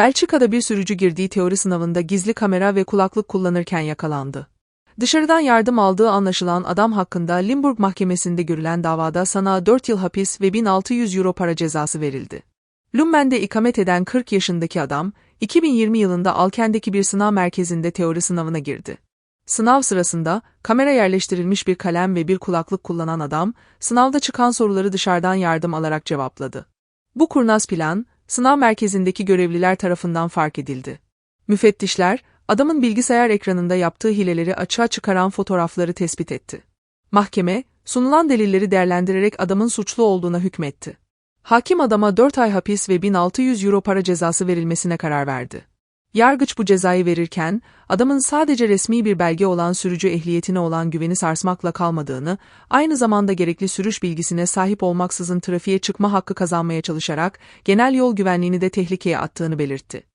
Belçika'da bir sürücü girdiği teori sınavında gizli kamera ve kulaklık kullanırken yakalandı. Dışarıdan yardım aldığı anlaşılan adam hakkında Limburg Mahkemesi'nde görülen davada sana 4 yıl hapis ve 1600 euro para cezası verildi. Lummen'de ikamet eden 40 yaşındaki adam, 2020 yılında Alken'deki bir sınav merkezinde teori sınavına girdi. Sınav sırasında, kamera yerleştirilmiş bir kalem ve bir kulaklık kullanan adam, sınavda çıkan soruları dışarıdan yardım alarak cevapladı. Bu kurnaz plan, sınav merkezindeki görevliler tarafından fark edildi. Müfettişler, adamın bilgisayar ekranında yaptığı hileleri açığa çıkaran fotoğrafları tespit etti. Mahkeme, sunulan delilleri değerlendirerek adamın suçlu olduğuna hükmetti. Hakim adama 4 ay hapis ve 1600 euro para cezası verilmesine karar verdi. Yargıç bu cezayı verirken, adamın sadece resmi bir belge olan sürücü ehliyetine olan güveni sarsmakla kalmadığını, aynı zamanda gerekli sürüş bilgisine sahip olmaksızın trafiğe çıkma hakkı kazanmaya çalışarak, genel yol güvenliğini de tehlikeye attığını belirtti.